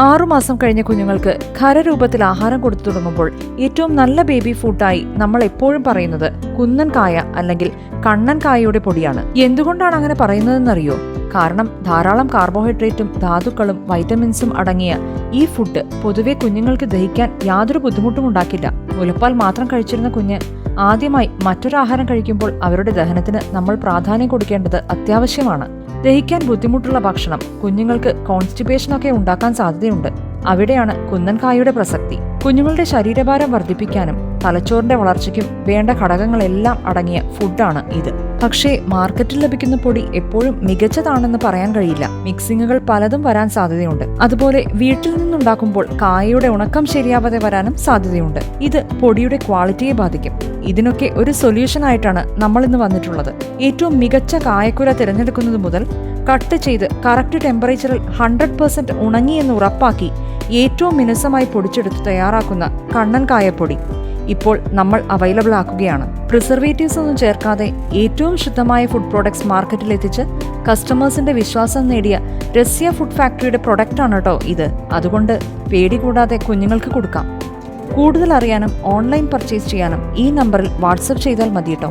ആറുമാസം കഴിഞ്ഞ കുഞ്ഞുങ്ങൾക്ക് ഖരരൂപത്തിൽ ആഹാരം കൊടുത്തു തുടങ്ങുമ്പോൾ ഏറ്റവും നല്ല ബേബി ഫുഡായി നമ്മൾ എപ്പോഴും പറയുന്നത് കുന്നൻ കായ അല്ലെങ്കിൽ കണ്ണൻ കായയുടെ പൊടിയാണ്. എന്തുകൊണ്ടാണ് അങ്ങനെ പറയുന്നതെന്നറിയോ? കാരണം ധാരാളം കാർബോഹൈഡ്രേറ്റും ധാതുക്കളും വൈറ്റമിൻസും അടങ്ങിയ ഈ ഫുഡ് പൊതുവെ കുഞ്ഞുങ്ങൾക്ക് ദഹിക്കാൻ യാതൊരു ബുദ്ധിമുട്ടും ഉണ്ടാക്കില്ല. മുലപ്പാൽ മാത്രം കഴിച്ചിരുന്ന കുഞ്ഞ് ആദ്യമായി മറ്റൊരു ആഹാരം കഴിക്കുമ്പോൾ അവരുടെ ദഹനത്തിന് നമ്മൾ പ്രാധാന്യം കൊടുക്കേണ്ടത് അത്യാവശ്യമാണ്. ദഹിക്കാൻ ബുദ്ധിമുട്ടുള്ള ഭക്ഷണം കുഞ്ഞുങ്ങൾക്ക് കോൺസ്റ്റിപ്പേഷൻ ഒക്കെ ഉണ്ടാക്കാൻ സാധ്യതയുണ്ട്. അവിടെയാണ് കുന്നൻകായയുടെ പ്രസക്തി. കുഞ്ഞുങ്ങളുടെ ശരീരഭാരം വർദ്ധിപ്പിക്കാനും തലച്ചോറിന്റെ വളർച്ചയ്ക്കും വേണ്ട ഘടകങ്ങളെല്ലാം അടങ്ങിയ ഫുഡാണ് ഇത്. പക്ഷേ മാർക്കറ്റിൽ ലഭിക്കുന്ന പൊടി എപ്പോഴും മികച്ചതാണെന്ന് പറയാൻ കഴിയില്ല. മിക്സിങ്ങുകൾ പലതും വരാൻ സാധ്യതയുണ്ട്. അതുപോലെ വീട്ടിൽ നിന്നുണ്ടാക്കുമ്പോൾ കായയുടെ ഉണക്കം ശരിയാവാതെ വരാനും സാധ്യതയുണ്ട്. ഇത് പൊടിയുടെ ക്വാളിറ്റിയെ ബാധിക്കും. ഇതിനൊക്കെ ഒരു സൊല്യൂഷൻ ആയിട്ടാണ് നമ്മൾ ഇന്ന് വന്നിട്ടുള്ളത്. ഏറ്റവും മികച്ച കായക്കുര തിരഞ്ഞെടുക്കുന്നത് മുതൽ കട്ട് ചെയ്ത് കറക്റ്റ് ടെമ്പറേച്ചറിൽ ഹൺഡ്രഡ് പെർസെന്റ് ഉണങ്ങിയെന്ന് ഉറപ്പാക്കി ഏറ്റവും മിനുസമായി പൊടിച്ചെടുത്ത് തയ്യാറാക്കുന്ന കണ്ണൻ കായപ്പൊടി. ഇപ്പോൾ നമ്മൾ അവൈലബിൾ ആക്കുകയാണ്. പ്രിസർവേറ്റീവ്സ് ഒന്നും ചേർക്കാതെ ഏറ്റവും ശുദ്ധമായ ഫുഡ് പ്രോഡക്ട്സ് മാർക്കറ്റിൽ എത്തിച്ച് കസ്റ്റമേഴ്സിന്റെ വിശ്വാസം നേടിയ റഷ്യ ഫുഡ് ഫാക്ടറിയുടെ പ്രൊഡക്റ്റാണ് കേട്ടോ ഇത്. അതുകൊണ്ട് പേടി കൂടാതെ കുഞ്ഞുങ്ങൾക്ക് കൊടുക്കാം. കൂടുതൽ അറിയാനും ഓൺലൈൻ പർച്ചേസ് ചെയ്യാനും ഈ നമ്പറിൽ വാട്സപ്പ് ചെയ്താൽ മതി കേട്ടോ